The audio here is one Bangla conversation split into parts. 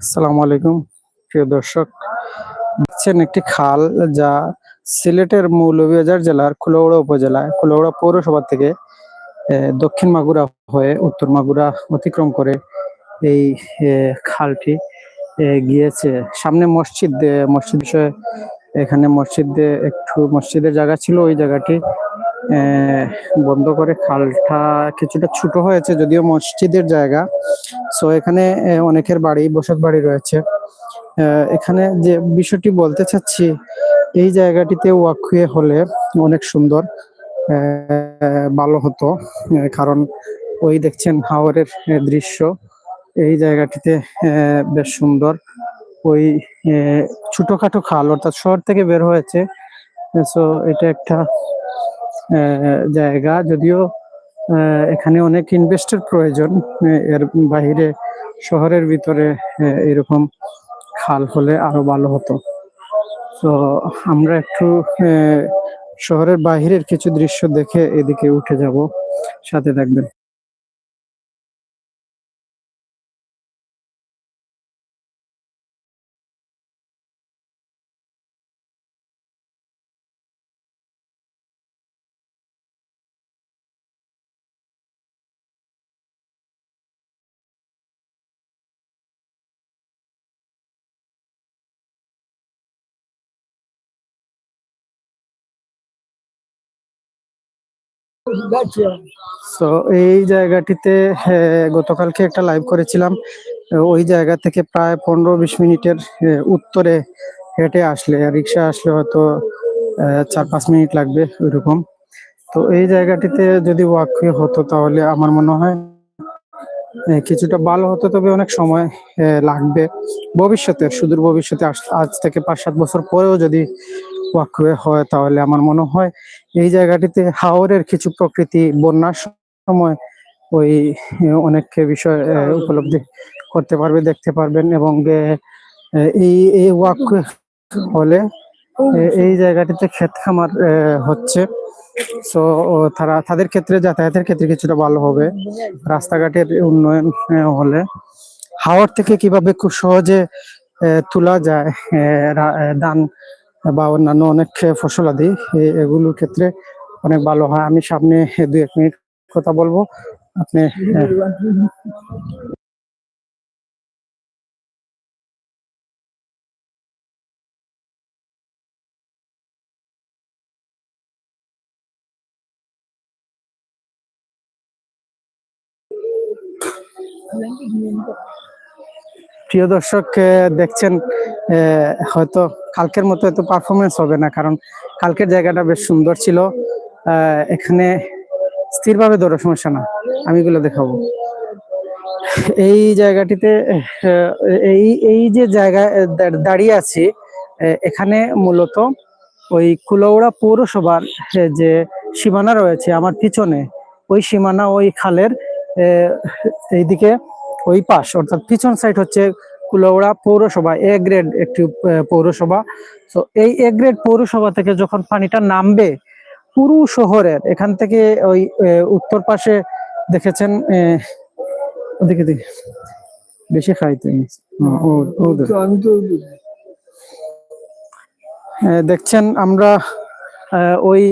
আসসালামু আলাইকুম, প্রিয় দর্শক। দেখছেন একটি খাল যা সিলেটের মৌলভীবাজার জেলার কুলাউড়া উপজেলায় কুলাউড়া পৌরসভা থেকে দক্ষিণ মাগুরা হয়ে উত্তর মাগুরা অতিক্রম করে এই খালটি গিয়েছে। সামনে মসজিদ মসজিদ বিষয়ে এখানে মসজিদে একটু মসজিদের জায়গা ছিল, ওই জায়গাটি বন্ধ করে খালটা কিছুটা ছোট হয়েছে, যদিও মসজিদের জায়গা। সো এখানে অনেকের বাড়ি, বসত বাড়ি রয়েছে। এখানে যে বিষয়টি বলতে চাচ্ছি, এই জায়গাটিতে ওয়াকওয়ে হলে অনেক সুন্দর ভালো হতো। কারণ ওই দেখছেন হাওরের দৃশ্য। এই জায়গাটিতে বেশ সুন্দর। ওই ছোটখাটো খাল, অর্থাৎ শহর থেকে বের হয়েছে। সো এটা একটা জায়গা। যদিও এখানে অনেক ইনভেস্টের প্রয়োজন এর বাহিরে শহরের ভিতরে এরকম খাল হলে আরও ভালো হতো। তো আমরা একটু শহরের বাহিরের কিছু দৃশ্য দেখে এদিকে উঠে যাব। সাথে থাকবেন। তো এই জায়গাটিতে গতকালকে একটা লাইভ করেছিলাম। ওই জায়গা থেকে প্রায় পনেরো বিশ মিনিটের উত্তরে হেঁটে আসলে রিক্সা আসলে হয়তো চার পাঁচ মিনিট লাগবে ওইরকম। তো এই জায়গাটিতে যদি ওয়াকওয়ে হতো তাহলে আমার মনে হয় কিছুটা ভালো হতো, তবে অনেক সময় লাগবে। ভবিষ্যতে সুদূর ভবিষ্যতে আজ থেকে পাঁচ সাত বছর পরেও যদি ওয়াকওয়ে হয় তাহলে আমার মনে হয় এই জায়গাটিতে হাওরের কিছু প্রকৃতি বন্যার সময় ওই অনেক বিষয় উপলব্ধি করতে পারবে, দেখতে পারবেন এবং এই এই ওয়াকওয়ে হলে এই জায়গাটিতে ক্ষেত খামার হচ্ছে। সো তারা, তাদের ক্ষেত্রে যাতায়াতের ক্ষেত্রে কিছুটা ভালো হবে। রাস্তাঘাটের উন্নয়ন হলে। হাওর থেকে কীভাবে খুব সহজে তোলা যায় ধান বা অন্যান্য অনেক ফসলাদি এগুলোর ক্ষেত্রে অনেক ভালো হয়। আমি সামনে দুই এক মিনিট কথা বলব। আপনি আহ, প্রিয় দর্শক দেখছেন হয়তো কালকের মতো এত পারফরমেন্স হবে না, কারণ কালকের জায়গাটা বেশ সুন্দর ছিল। এখানে স্থিরভাবে ধরো সমস্যা না, আমি এগুলো দেখাবো। এই জায়গাটিতে এই এই যে জায়গায় দা- দাঁড়িয়ে আছি এখানে মূলত ওই কুলৌড়া পৌরসভার যে সীমানা রয়েছে আমার পিছনে, ওই সীমানা, ওই খালের এইদিকে ওই পাশ, অর্থাৎ পিছন সাইড হচ্ছে কুলৌড়া পৌরসভা এ গ্রেড একটি পৌরসভা। তো এই এ গ্রেড পৌরসভা থেকে যখন পানিটা নামবে, পুরো শহরের, এখান থেকে ওই উত্তর পাশে দেখেছেন ওদিকে দিকে বেশি খাইতে দেখছেন আমরা ওই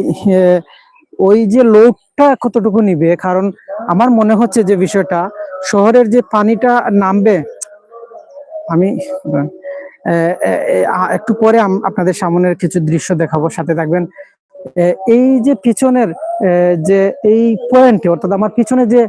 ওই যে লোকটা কতটুকু নিবে, কারণ আমার মনে হচ্ছে যে বিষয়টা শহরের যে পানিটা নামবে, আমি একটু পরে আপনাদের সামনের কিছু দৃশ্য দেখাবো, সাথে থাকবেন। এই যে পিছনের যে এই পয়েন্টে, অর্থাৎ আমার পিছনে যে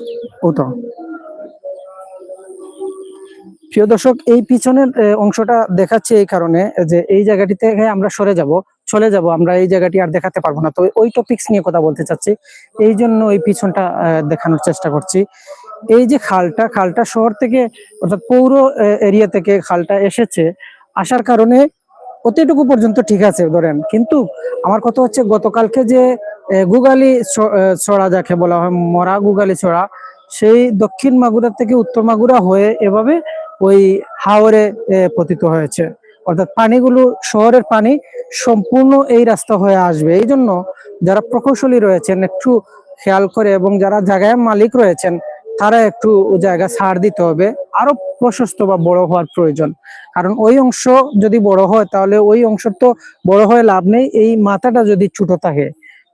আহ, প্রিয় দর্শক এই পিছনের অংশটা দেখাচ্ছে এই কারণে যে এই জায়গাটি থেকে আমরা সরে যাব চলে যাব। আমরা এই জায়গাটি আর দেখাতে পারব না। তো ওই টপিক্স নিয়ে কথা বলতে চাচ্ছি। এই জন্য এই পিছনটা দেখানোর চেষ্টা করছি। এই যে খালটা খালটা শহর থেকে অর্থাৎ পৌর এরিয়া থেকে খালটা এসেছে আসার কারণে অতটুকু পর্যন্ত ঠিক আছে ধরেন। কিন্তু আমার কথা হচ্ছে গতকালকে যে গুগালি ছড়া যাকে বলা হয়, মরা গুগালি ছড়া, সেই দক্ষিণ মাগুরা থেকে উত্তর মাগুরা হয়ে এভাবে ওই হাওরে পতিত হয়েছে। অর্থাৎ পানিগুলো, শহরের পানি সম্পূর্ণ এই রাস্তা হয়ে আসবে। এই জন্য যারা প্রকৌশলী রয়েছেন, একটু খেয়াল করে এবং যারা জায়গায় মালিক রয়েছেন, তারা একটু জায়গা ছাড় দিতে হবে। আরও প্রশস্ত বা বড় হওয়ার প্রয়োজন। কারণ ওই অংশ যদি বড় হয়, তাহলে ওই অংশ তো বড় হয়ে লাভ নেই, এই মাথাটা যদি ছোট থাকে।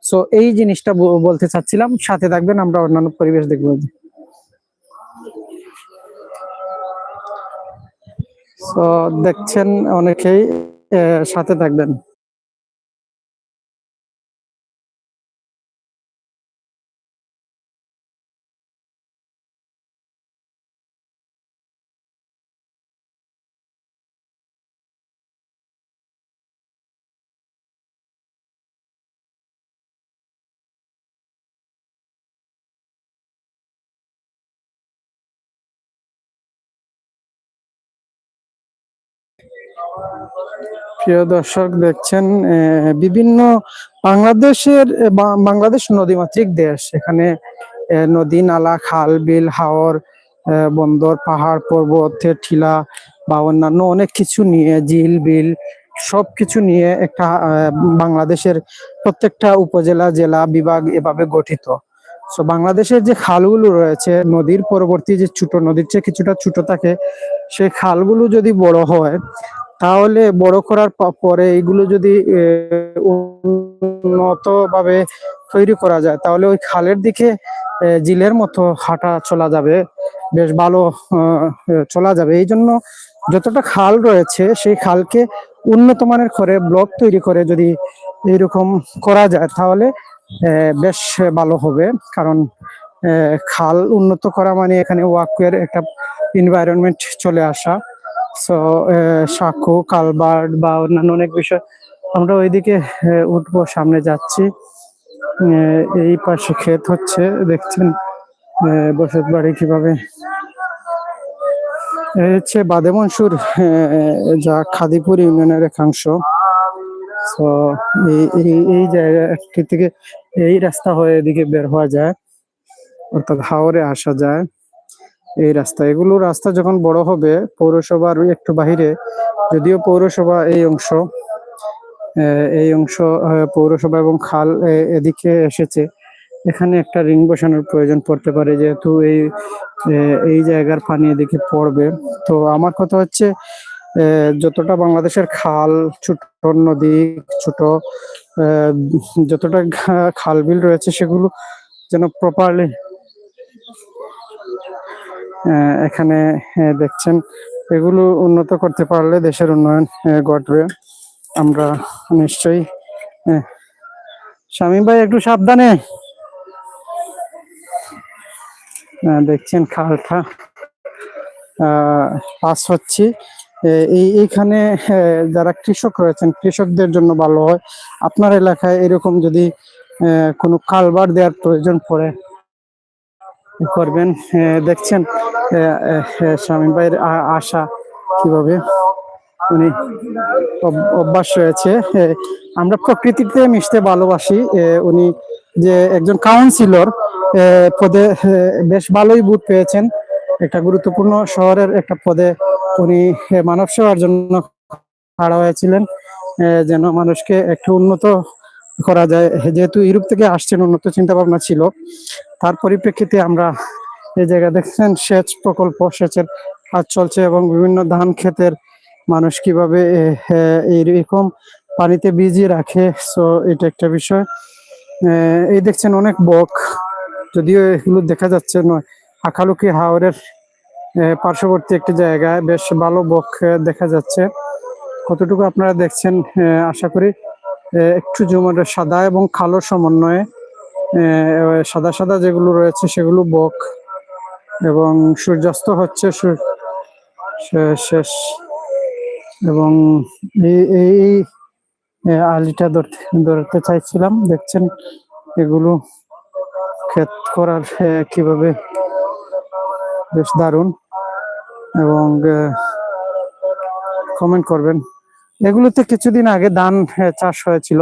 সো এই জিনিসটা বলতে চাচ্ছিলাম, সাথে থাকবেন, আমরা অন্যান্য পরিবেশ দেখব। তো দেখছেন অনেকেই সাথে থাকবেন। প্রিয় দর্শক, দেখছেন বিভিন্ন বাংলাদেশের বাংলাদেশ নদীমাতৃক দেশ। এখানে নদী, নালা, খাল, বিল, হাওর বন্দর, পাহাড় পর্বত ঠিলা বা অন্যান্য অনেক কিছু নিয়ে জিল বিল, সবকিছু নিয়ে একটা বাংলাদেশের প্রত্যেকটা উপজেলা, জেলা, বিভাগ এভাবে গঠিত। সো বাংলাদেশের যে খালগুলো রয়েছে, নদীর পরবর্তী যে ছোট নদীর চেয়ে কিছুটা ছোট থাকে সেই খালগুলো যদি বড় হয় তাহলে বড় করার পরে এগুলো যদি উন্নত ভাবে তৈরি করা যায়, তাহলে ওই খালের দিকে জিলের মতো হাঁটা চলা যাবে, বেশ ভালো চলা যাবে। এই জন্য যতটা খাল রয়েছে, সেই খালকে উন্নত মানের করে ব্লক তৈরি করে যদি এইরকম করা যায়, তাহলে বেশ ভালো হবে। কারণ খাল উন্নত করা মানে এখানে ওয়াকওয়ের একটা এনভায়রনমেন্ট চলে আসা। সো সাঁকো কালবার্ড বা অন্যান্য অনেক বিষয়, আমরা ওইদিকে উঠবো, সামনে যাচ্ছি। এই পাশে ক্ষেত হচ্ছে, দেখছেন? বসত বাড়ি কীভাবে? এই হচ্ছে বাদেমনসুর যা খাদিপুর ইউনিয়নের একাংশ। তো এই এই এই জায়গাটি থেকে এই রাস্তা হয়ে এদিকে বের হওয়া যায়, অর্থাৎ হাওরে আসা যায়। এই রাস্তা। এগুলো রাস্তা যখন বড় হবে, পৌরসভার একটু বাহিরে, যদিও পৌরসভা এই অংশ এই অংশ পৌরসভা এবং খাল এদিকে এসেছে। এখানে একটা রিং বসানোর প্রয়োজন পড়তে পারে, যেহেতু এই এই জায়গার পানি এদিকে পড়বে। তো আমার কথা হচ্ছে যতটা বাংলাদেশের খাল ছোট নদী, ছোট যতটা খাল বিল রয়েছে, সেগুলো যেন প্রপারলি এখানে দেখছেন, এগুলো উন্নত করতে পারলে দেশের উন্নয়ন ঘটবে। আমরা নিশ্চয়ই শামীম ভাই, একটু সাবধানে। দেখছেন, খালটা পাস হচ্ছি। এই, এইখানে যারা কৃষক রয়েছেন, কৃষকদের জন্য ভালো হয়। আপনার এলাকায় এরকম যদি কোনো কালবার দেওয়ার প্রয়োজন পড়ে করবেন? দেখছেন শামীম ভাইয়ের আশা কীভাবে উনি অভ- অভ্যাস রয়েছে। আমরা প্রকৃতিতে মিশতে ভালোবাসি। উনি যে একজন কাউন্সিলর পদে বেশ ভালোই বুট পেয়েছেন। একটা গুরুত্বপূর্ণ শহরের একটা পদে উনি মানব সেবার জন্য খাড়া হয়েছিলেন। যেন মানুষকে একটু উন্নত করা যায়। যেহেতু ইউরোপ থেকে আসছেন, উন্নত চিন্তা ভাবনা ছিল। তার পরিপ্রেক্ষিতে আমরা এই জায়গা দেখছেন, সেচ প্রকল্প, সেচের কাজ চলছে এবং বিভিন্ন ধান ক্ষেতের মানুষ কীভাবে এইরকম পানিতে ভিজিয়ে রাখে, সো এটা একটা বিষয়। এই দেখছেন অনেক বক, যদিও এগুলো দেখা যাচ্ছে নয়। আখালুকি হাওরের পার্শ্ববর্তী একটি জায়গায় বেশ ভালো বক দেখা যাচ্ছে। কতটুকু আপনারা দেখছেন আশা করি একটু জমাটা সাদা এবং কালো সমন্বয়ে সাদা সাদা যেগুলো রয়েছে সেগুলো বক এবং সূর্যাস্ত হচ্ছে শেষ এবং এই এই আলিটা ধরতে ধরতে চাইছিলাম। দেখছেন এগুলো ক্ষেত করার কীভাবে বেশ দারুণ এবং কমেন্ট করবেন। এগুলোতে কিছুদিন আগে ধান চাষ হয়েছিল।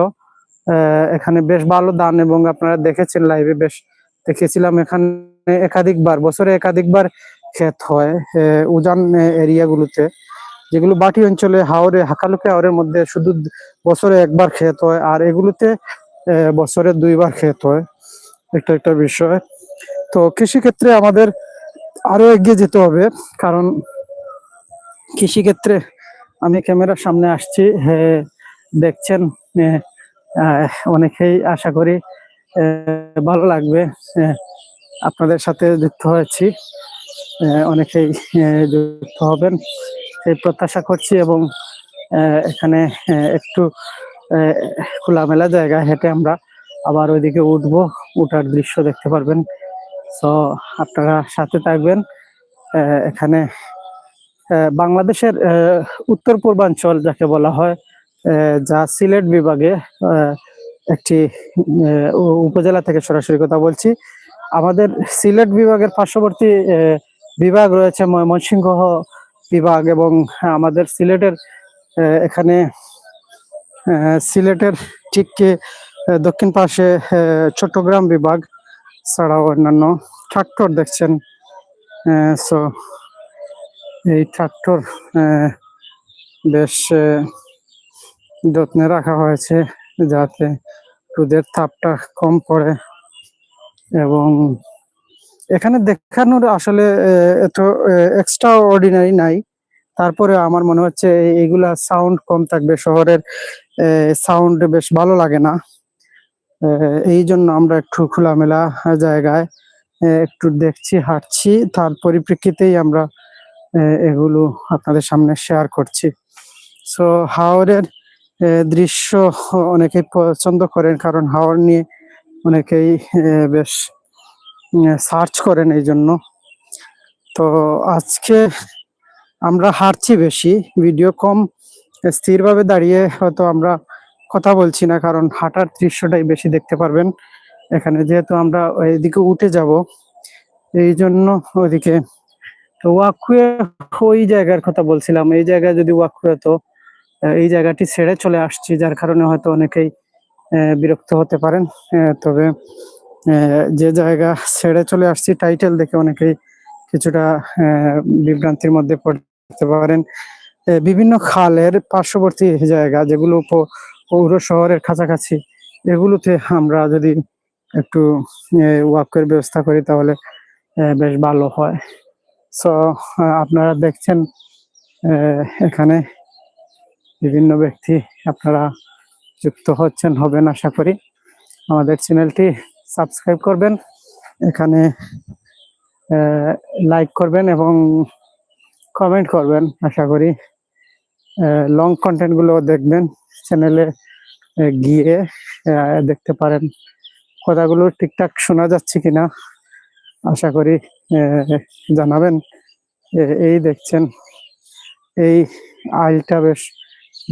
এখানে বেশ ভালো ধান এবং আপনারা দেখেছেন লাইভে বেশ দেখেছিলাম এখানে একাধিকবার, বছরে একাধিকবার ক্ষেত হয় উজান এরিয়া গুলোতে যেগুলো বাটি অঞ্চলে, হাওরে, হাকালুকে হাওরের মধ্যে শুধু বছরে একবার ক্ষেত হয়, আর এগুলোতে বছরে দুইবার ক্ষেত হয়। একটা একটা বিষয়। তো কৃষি ক্ষেত্রে আমাদের আরও এগিয়ে যেতে হবে, কারণ কৃষি ক্ষেত্রে আমি ক্যামেরার সামনে আসছি দেখছেন অনেকেই আশা করি ভালো লাগবে আপনাদের সাথে যুক্ত হয়েছি অনেকেই যুক্ত হবেন সেই প্রত্যাশা করছি এবং এখানে একটু খোলামেলা জায়গা হেঁটে আমরা আবার ওইদিকে উঠবো, উঠার দৃশ্য দেখতে পারবেন। তো আপনারা সাথে থাকবেন এখানে বাংলাদেশের উত্তর পূর্বাঞ্চল যাকে বলা হয় যা সিলেট বিভাগে একটি উপজেলা থেকে সরাসরি কথা বলছি। আমাদের সিলেট বিভাগের পার্শ্ববর্তী বিভাগ রয়েছে ময়মনসিংহ বিভাগ এবং আমাদের সিলেটের এখানে সিলেটের ঠিক দক্ষিণ পাশে চট্টগ্রাম বিভাগ ছাড়াও অন্যান্য ট্রাক্টর দেখছেন সো এই ট্রাক্টর বেশ যত্নে রাখা হয়েছে যাতে রোদের তাপটা কম পড়ে এবং এখানে দেখানোর আসলে এত এক্সট্রা অর্ডিনারি নাই। তারপরে আমার মনে হচ্ছে এই- এইগুলা সাউন্ড কম থাকবে। শহরের সাউন্ড বেশ ভালো লাগে না। এই জন্য আমরা একটু খোলামেলা জায়গায় একটু দেখছি, হাঁটছি। তার পরিপ্রেক্ষিতেই আমরা এগুলো আপনাদের সামনে শেয়ার করছি। সো হাওরের দৃশ্য অনেকেই পছন্দ করেন, কারণ হাওর নিয়ে অনেকেই বেশ সার্চ করেন এই জন্য তো আজকে আমরা হাঁটছি বেশি ভিডিও কম, স্থিরভাবে দাঁড়িয়ে হয়তো আমরা কথা বলছি না, কারণ হাঁটার দৃশ্যটাই বেশি দেখতে পারবেন। এখানে যেহেতু আমরা এইদিকে উঠে যাব এই জন্য ওইদিকে তো ওয়াকুয়ে ওই জায়গার কথা বলছিলাম। এই জায়গায় যদি ওয়াকুয়ে তো এই জায়গাটি ছেড়ে চলে আসছি, যার কারণে হয়তো অনেকেই বিরক্ত হতে পারেন। তবে যে জায়গা ছেড়ে চলে আসছি, টাইটেল দেখে অনেকেই কিছুটা বিভ্রান্তির মধ্যে পড়তে পারেন। বিভিন্ন খালের পার্শ্ববর্তী জায়গা, যেগুলো পৌর শহরের কাছাকাছি, এগুলোতে আমরা যদি একটু ওয়াকের ব্যবস্থা করি, তাহলে বেশ ভালো হয়। সো আপনারা দেখছেন এখানে বিভিন্ন ব্যক্তি আপনারা যুক্ত হচ্ছেন হবেন আশা করি। আমাদের চ্যানেলটি সাবস্ক্রাইব করবেন, এখানে লাইক করবেন এবং কমেন্ট করবেন আশা করি। লং কন্টেন্টগুলো দেখবেন চ্যানেলে গিয়ে দেখতে পারেন। কথাগুলো ঠিকঠাক শোনা যাচ্ছে কিনা, আশা করি জানাবেন। এই দেখছেন এই আইলটা বেশ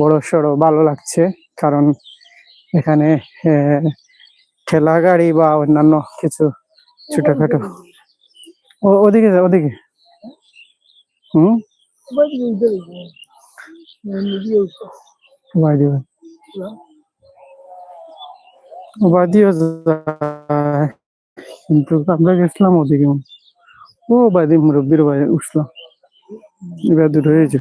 বড় সড়ো ভালো লাগছে কারণ এখানে ঠেলা গাড়ি বা অন্যান্য কিছু ছোটখাটো। ও ওদিকে যা, ওদিকে। হুম? কিন্তু আমরা গেছিলাম ওদিকে। ও, বাদি মুরব্বীর বাড়ি উঠলাম এবার দূর হয়েছে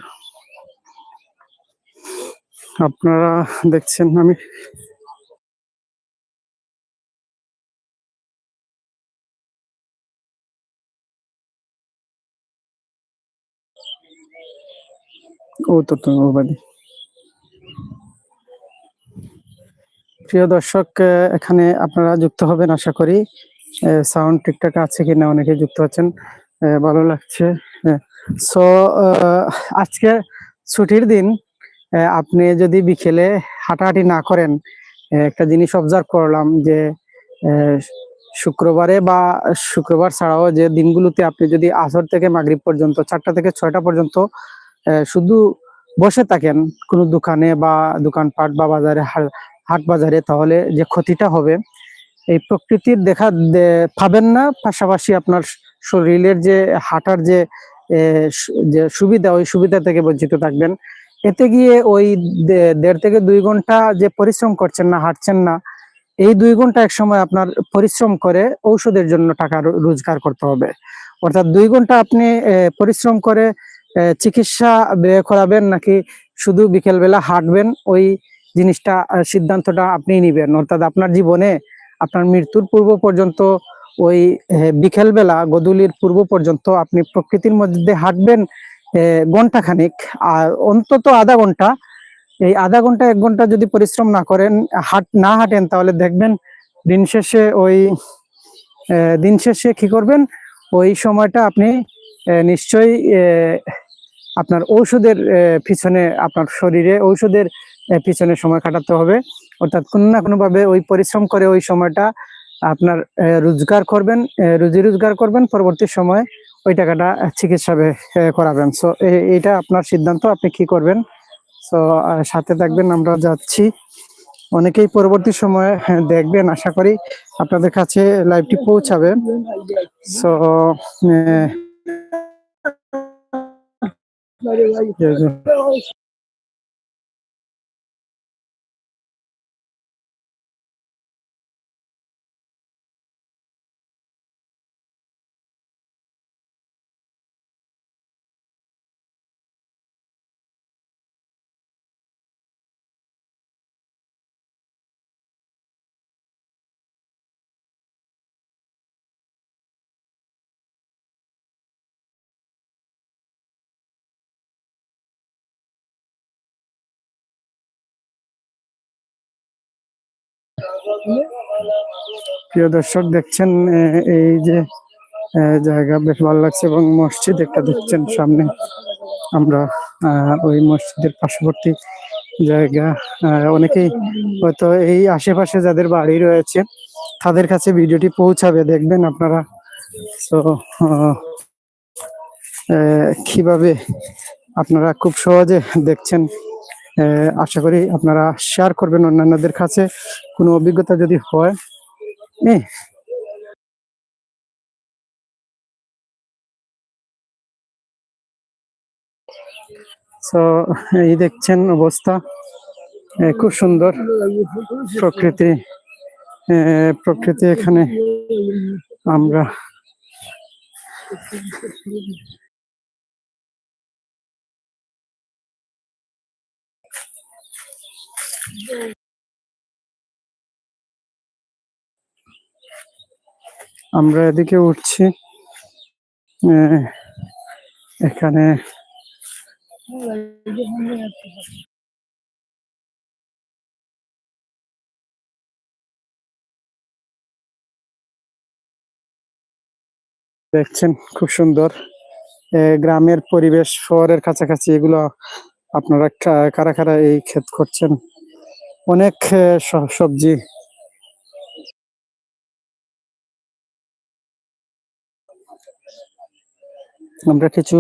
আপনারা দেখছেন আমি ও তো বাদি। প্রিয় দর্শক, এখানে আপনারা যুক্ত হবেন আশা করি। সাউন্ড ঠিকঠাক আছে কিনা অনেকে যুক্ত আছেন। ভালো লাগছে। সো আজকে ছুটির দিন আপনি যদি বিকেলে হাঁটাহাঁটি না করেন একটা জিনিস অবজার্ভ করলাম যে শুক্রবারে বা শুক্রবার ছাড়াও যে দিনগুলোতে আপনি যদি আসর থেকে মাগরিব পর্যন্ত, চারটা থেকে ছয়টা পর্যন্ত শুধু বসে থাকেন কোনো দোকানে বা দোকানপাট বা বাজারে হাট বাজারে, তাহলে যে ক্ষতিটা হবে এই প্রকৃতির দেখা পাবেন না। পাশাপাশি আপনার শরীরের যে হাঁটার যে যে সুবিধা, ওই সুবিধা থেকে বঞ্চিত থাকবেন। এতে গিয়ে ওই দেড় থেকে দুই ঘণ্টা যে পরিশ্রম করছেন না, হাঁটছেন না, এই দুই ঘণ্টা এক সময় আপনার পরিশ্রম করে ঔষধের জন্য টাকা রোজগার করতে হবে। অর্থাৎ দুই ঘণ্টা আপনি পরিশ্রম করে চিকিৎসা ব্যয় করাবেন নাকি শুধু বিকেলবেলা হাঁটবেন, ওই জিনিসটা সিদ্ধান্তটা আপনি নিবেন। অর্থাৎ আপনার জীবনে আপনার মৃত্যুর পূর্ব পর্যন্ত ওই বিকেল বেলা গদুলির পূর্ব পর্যন্ত আপনি প্রকৃতির মধ্যে হাঁটবেন ঘণ্টা খানিক আর অন্তত আধা ঘণ্টা এই আধা ঘণ্টা এক ঘণ্টা যদি পরিশ্রম না করেন, হাট, না হাঁটেন, তাহলে দেখবেন দিন শেষে ওই দিন শেষে কি করবেন? ওই সময়টা আপনি নিশ্চয়ই আপনার ঔষধের পিছনে আপনার শরীরে ঔষধের পিছনে সময় কাটাতে হবে। অর্থাৎ কোনো না কোনোভাবে ওই পরিশ্রম করে ওই সময়টা আপনার রোজগার করবেন রুজি রোজগার করবেন, পরবর্তী সময় ওই টাকাটা চিকিৎসা করাবেন। সো এইটা আপনার সিদ্ধান্ত, আপনি কি করবেন? সো সাথে থাকবেন, আমরা যাচ্ছি। অনেকেই পরবর্তী সময়ে দেখবেন, আশা করি আপনাদের কাছে লাইভটি পৌঁছাবে। সো প্রিয় দর্শক, দেখছেন এই যে জায়গা বেশ ভালো লাগছে এবং মসজিদ একটা দেখছেন সামনে। আমরা ওই মসজিদের পার্শ্ববর্তী জায়গা অনেকেই হয়তো এই আশেপাশে যাদের বাড়ি রয়েছে, তাদের কাছে ভিডিওটি পৌঁছাবে, দেখবেন আপনারা। তো কীভাবে আপনারা খুব সহজে দেখছেন আশা করি আপনারা শেয়ার করবেন অন্যান্যদের কাছে। কোনো অভিজ্ঞতা যদি হয় তো এই দেখছেন অবস্থা। খুব সুন্দর প্রকৃতি। প্রকৃতি এখানে আমরা আমরা এদিকে উঠছি। এখানে দেখছেন, খুব সুন্দর। গ্রামের পরিবেশ, শহরের কাছাকাছি এগুলো আপনারা কারা কারা এই ক্ষেত করছেন? অনেক সবজি। আমরা কিছু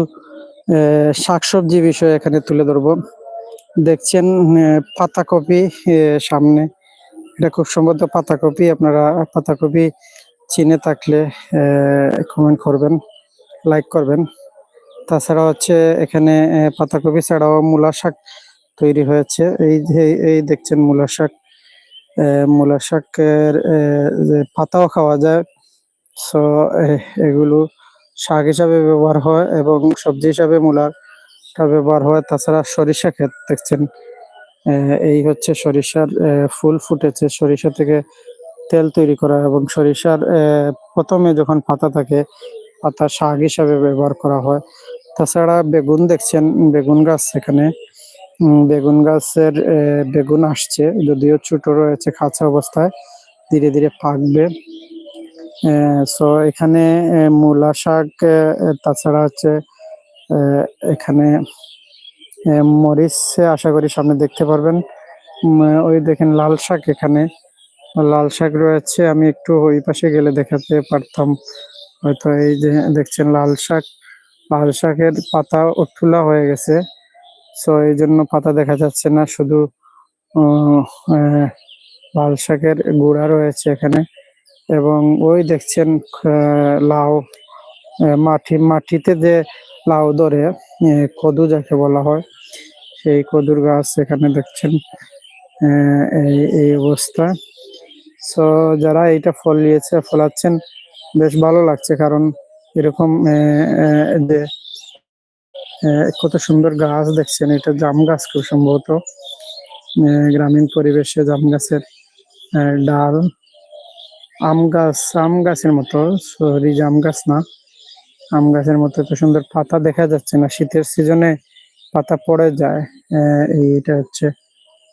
শাকসবজি বিষয় এখানে তুলে ধরবো। দেখছেন পাতাকপি সামনে। এটা খুব সম্ভবত পাতাকপি। আপনারা পাতাকপি চিনে থাকলে কমেন্ট করবেন লাইক করবেন। তাছাড়া হচ্ছে এখানে পাতাকপি ছাড়াও মূলা শাক তৈরি হয়েছে। এই এই দেখছেন মূলা শাক মূলা শাকের যে পাতাও খাওয়া যায়। সো এগুলো শাক হিসাবে ব্যবহার হয় এবং সবজি হিসাবে মূলার টা ব্যবহার হয়। তাছাড়া সরিষা ক্ষেত দেখছেন এই হচ্ছে সরিষার ফুল ফুটেছে। সরিষা থেকে তেল তৈরি করা এবং সরিষার প্রথমে যখন পাতা থাকে পাতা শাক হিসাবে ব্যবহার করা হয়। তাছাড়া বেগুন দেখছেন বেগুন গাছ উম, বেগুন গাছের বেগুন আসছে, যদিও ছোট রয়েছে খাঁচা অবস্থায়, ধীরে ধীরে পাকবে সো এখানে মূলা শাক তাছাড়া হচ্ছে এখানে মরিচ আশা করি সামনে দেখতে পারবেন। ওই দেখেন লাল শাক এখানে। লাল শাক রয়েছে, আমি একটু ওই পাশে গেলে দেখাতে পারতাম। হয়তো এই যে দেখছেন লাল শাক, লাল শাকের পাতা ঠুলা হয়ে গেছে। সো এই জন্য পাতা দেখা যাচ্ছে না, শুধু লাল শাকের গুঁড়া রয়েছে এখানে। এবং ওই দেখছেন লাউ মাটি মাটিতে যে লাউ ধরে কদু যাকে বলা হয়, সেই কদুর গাছ এখানে দেখছেন এই অবস্থা। সো যারা এইটা ফলিয়েছে, ফলাচ্ছেন, বেশ ভালো লাগছে কারণ এরকম যে কত সুন্দর গাছ দেখছেন, এটা জাম গাছ খুব সম্ভবত। গ্রামীণ পরিবেশে জাম গাছের ডাল। আম গাছ, আম গাছের মতো সরি জাম গাছ না। আম গাছের মতো এত সুন্দর পাতা দেখা যাচ্ছে না, শীতের সিজনে পাতা পড়ে যায়। এইটা হচ্ছে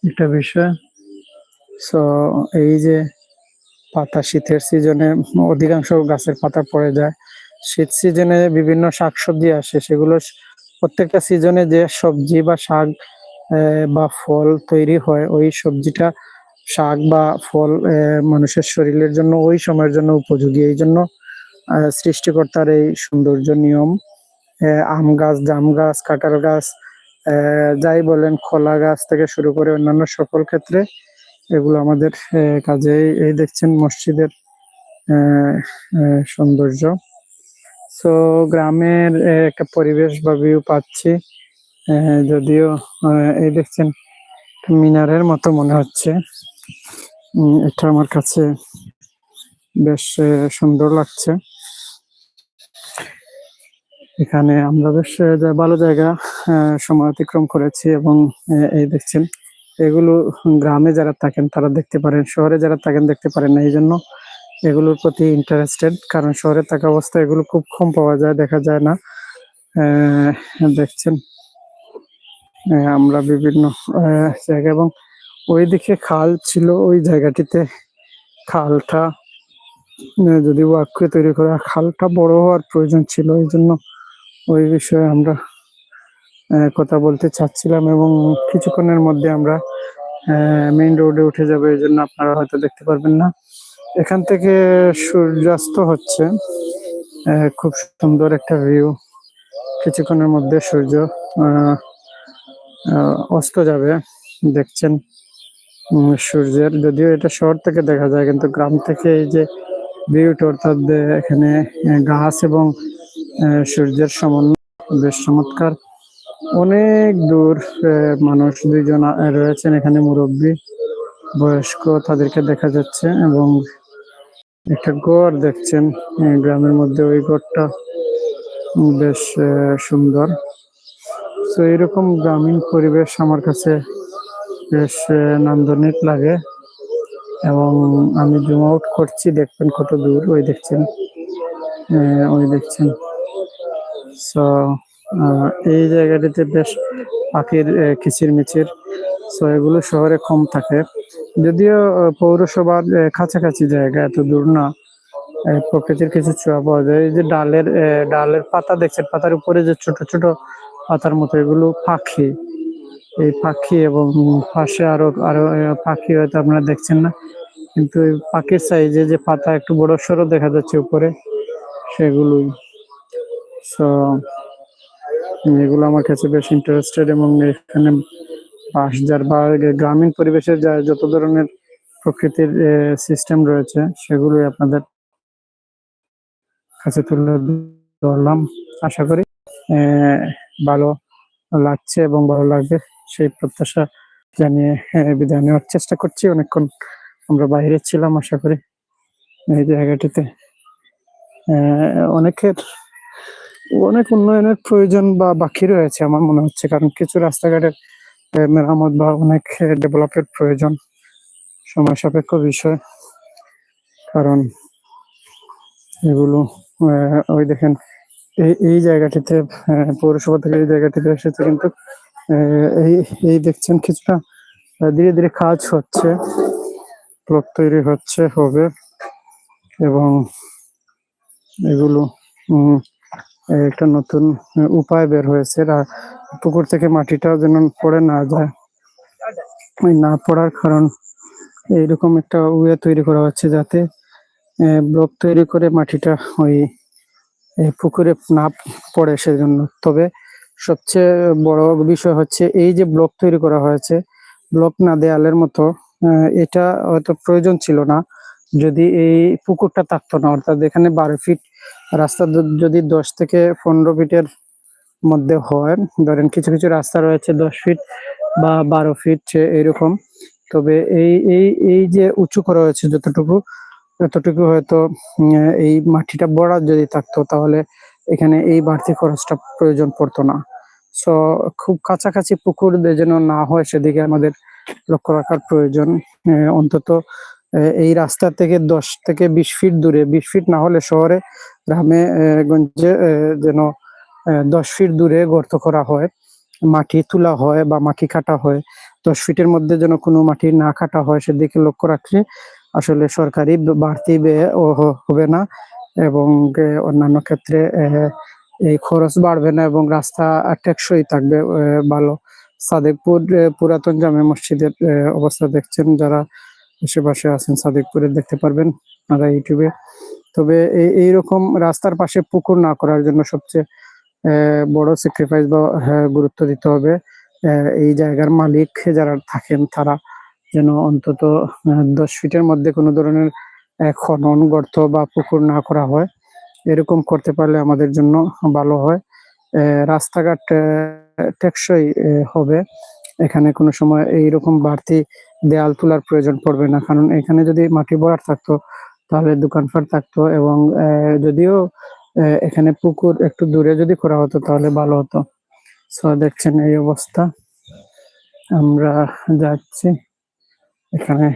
একটা বিষয়। সো এই যে পাতা শীতের সিজনে অধিকাংশ গাছের পাতা পড়ে যায়। শীত সিজনে বিভিন্ন শাকসবজি আসে, সেগুলো প্রত্যেকটা সিজনে যে সবজি বা শাক বা ফল তৈরি হয়, ওই সবজিটা শাক বা ফল মানুষের শরীরের জন্য, ওই সময়ের জন্য উপযোগী। এই জন্য সৃষ্টিকর্তার এই সৌন্দর্য নিয়ম আম গাছ, জাম গাছ, কাঁঠাল গাছ যাই বলেন কলা গাছ থেকে শুরু করে অন্যান্য সকল ক্ষেত্রে এগুলো আমাদের কাজে এই- দেখছেন মসজিদের সৌন্দর্য। তো গ্রামের একটা পরিবেশ বা ভিউ পাচ্ছি। যদিও এই দেখছেন মিনারের মতো মনে হচ্ছে। এটা আমার কাছে বেশ সুন্দর লাগছে। এখানে আমরা বেশ ভালো জায়গা সময় অতিক্রম করেছি এবং এই দেখছেন, এগুলো গ্রামে যারা থাকেন, তারা দেখতে পারেন, শহরে যারা থাকেন, দেখতে পারেন না। এই জন্য এগুলোর প্রতি ইন্টারেস্টেড কারণ শহরে থাকা অবস্থায় এগুলো খুব কম পাওয়া যায়, দেখা যায় না। দেখছেন? আমরা বিভিন্ন জায়গা এবং ওইদিকে খাল ছিল ওই জায়গাটিতে। খালটা যদি ওয়াকওয়ে তৈরি করা, খালটা বড় হওয়ার প্রয়োজন ছিল, এই জন্য ওই বিষয়ে আমরা কথা বলতে চাচ্ছিলাম এবং কিছুক্ষণের মধ্যে আমরা মেইন রোডে উঠে যাবে, এই জন্য আপনারা হয়তো দেখতে পারবেন না। এখান থেকে সূর্যাস্ত হচ্ছে। খুব সুন্দর একটা ভিউ কিছুক্ষণের মধ্যে সূর্য অস্ত যাবে। দেখছেন সূর্যের। যদিও এটা শহর থেকে দেখা যায়, কিন্তু গ্রাম থেকে এই যে ভিউটা অর্থাৎ এখানে গাছ এবং সূর্যের সমন্বয়, বেশ চমৎকার। অনেক দূর মানুষ দুইজন রয়েছেন এখানে মুরব্বী। বয়স্ক তাদেরকে দেখা যাচ্ছে এবং একটা গড় দেখছেন গ্রামের মধ্যে ওই গড়টা বেশ সুন্দর। তো এরকম গ্রামীণ পরিবেশ আমার কাছে বেশ নান্দনিক লাগে এবং আমি জুম আউট করছি দেখবেন কত দূর ওই দেখছেন ওই দেখছেন। সো এই জায়গাটিতে বেশ পাখির আহ, কিচিরমিচির সো এগুলো শহরে কম থাকে। যদিও পৌরসভার কাছাকাছি জায়গা এত দূর না প্রকৃতির কিছু ছোঁয়া পাওয়া যায়। এই যে ডালের ডালের পাতা দেখছেন, পাতার উপরে যে ছোট ছোট পাতার মতো, এগুলো পাখি। এই পাখি এবং পাশে আরও আরও পাখি হয়তো আপনারা দেখছেন না, কিন্তু পাখির সাইজে যে পাতা একটু বড় সড়ো দেখা যাচ্ছে উপরে, সেগুলোই। সো এগুলো আমার কাছে বেশ ইন্টারেস্টেড এবং এখানে বাঁশঝাড় বা গ্রামীণ পরিবেশের যা যত ধরনের প্রকৃতির সিস্টেম রয়েছে, সেগুলোই আপনাদের কাছে তুলে ধরলাম। আশা করি ভালো লাগছে এবং ভালো লাগবে। সেই প্রত্যাশা জানিয়ে বিদায় নেওয়ার চেষ্টা করছি। অনেকক্ষণ আমরা বাইরে ছিলাম, আশা করি। এই জায়গাটিতে অনেকের, অনেক উন্নয়নের প্রয়োজন বা বাকি রয়েছে আমার মনে হচ্ছে। কারণ কিছু রাস্তাঘাটের মেরামত বা অনেক ডেভেলপের প্রয়োজন। সময় সাপেক্ষ বিষয়। কারণ এগুলো ওই দেখেন এই এই জায়গাটিতে পৌরসভা থেকে এই জায়গাটিতে এসেছে কিন্তু এই এই দেখছেন কিছুটা ধীরে ধীরে কাজ হচ্ছে ব্লক তৈরি হচ্ছে, হবে, এবং এগুলো একটা নতুন উপায় বের হয়েছে। পুকুর থেকে মাটিটাও যেন পড়ে না যায়। ওই না পড়ার কারণ এইরকম একটা ওয়ে তৈরি করা হচ্ছে যাতে ব্লক তৈরি করে মাটিটা ওই পুকুরে না পড়ে সেজন্য। তবে সবচেয়ে বড় বিষয় হচ্ছে এই যে ব্লক তৈরি করা হয়েছে, ব্লক না দেয়ালের মতো এটা হয়তো প্রয়োজন ছিল না। যদি এই পুকুরটা থাকতো না, অর্থাৎ এখানে বারো ফিট রাস্তা যদি দশ থেকে পনেরো ফিটের মধ্যে হয়, ধরেন কিছু কিছু রাস্তা রয়েছে দশ ফিট বা বারো ফিট এরকম। তবে এই এই এই যে উঁচু করা হয়েছে যতটুকু এতটুকু হয়তো এই মাটিটা বড়া যদি থাকতো, তাহলে এখানে এই বাড়তি খরচটা প্রয়োজন পড়তো না। সো খুব কাছাকাছি পুকুর যেন না হয়, সেদিকে আমাদের লক্ষ্য রাখার প্রয়োজন অন্তত এই রাস্তা থেকে দশ থেকে বিশ ফিট দূরে, বিশ ফিট না হলে শহরে, গ্রামে গঞ্জে যেন দশ ফিট দূরে গর্ত করা হয়, মাটি তোলা হয় বা মাটি কাটা হয়, দশ ফিটের মধ্যে যেন কোনো মাটি না কাটা হয় সেদিকে লক্ষ্য রাখলে আসলে সরকারি বাড়তি ব্যয় হবে না এবং অন্যান্য ক্ষেত্রে এই খরচ বাড়বে না এবং রাস্তা টেকসই থাকবে ভালো। সাদেকপুর পুরাতন জামে মসজিদের অবস্থা দেখছেন যারা আশেপাশে আছেন সাদেকপুরে দেখতে পারবেন আপনারা ইউটিউবে। তবে এই এইরকম রাস্তার পাশে পুকুর না করার জন্য সবচেয়ে বড় স্যাক্রিফাইস বা গুরুত্ব দিতে হবে এই জায়গার মালিক যারা থাকেন তারা যেন অন্তত দশ ফিটের মধ্যে কোনো ধরনের খনন, গর্ত বা পুকুর না করা হয়। এরকম করতে পারলে আমাদের জন্য ভালো হয়। রাস্তাঘাট টেকসই হবে। এখানে কোনো সময় এইরকম বাড়তি দেয়াল তোলার প্রয়োজন পড়বে না। কারণ এখানে যদি মাটি ভরাট থাকতো, তাহলে দোকানপাট থাকতো এবং যদিও এখানে পুকুর একটু দূরে যদি করা হতো, তাহলে ভালো হতো। সো দেখছেন এই অবস্থা। আমরা যাচ্ছি। এখানে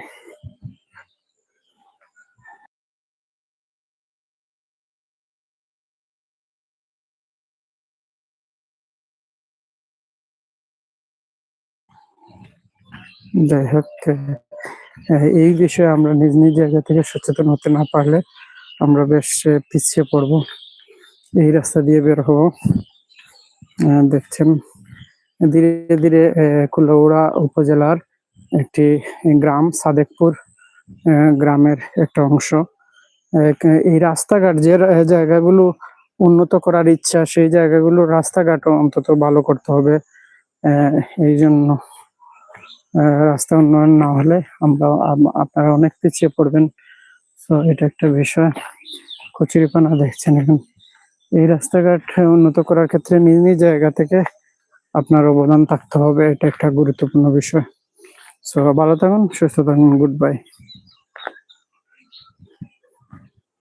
যাই হোক এই বিষয়ে আমরা নিজ নিজ জায়গা থেকে সচেতন হতে না পারলে আমরা বেশ পিছিয়ে পড়ব। এই রাস্তা দিয়ে বের হব। দেখছেন? ধীরে ধীরে আহ, কুলাউড়া উপজেলার একটি গ্রাম সাদেকপুর গ্রামের একটা অংশ। এই রাস্তাঘাট যে জায়গাগুলো উন্নত করার ইচ্ছা সেই জায়গাগুলো রাস্তাঘাট অন্তত ভালো করতে হবে। এই জন্য রাস্তা উন্নয়ন না হলে আমরা আম- আপনারা অনেক পিছিয়ে পড়বেন। তো এটা একটা বিষয়। কচুরিপানা দেখছেন এখন। এই রাস্তাঘাট উন্নত করার ক্ষেত্রে নিজ নিজ জায়গা থেকে আপনার অবদান থাকতে হবে। এটা একটা গুরুত্বপূর্ণ বিষয়। সো ভালো থাকুন, সুস্থ থাকুন গুড বাই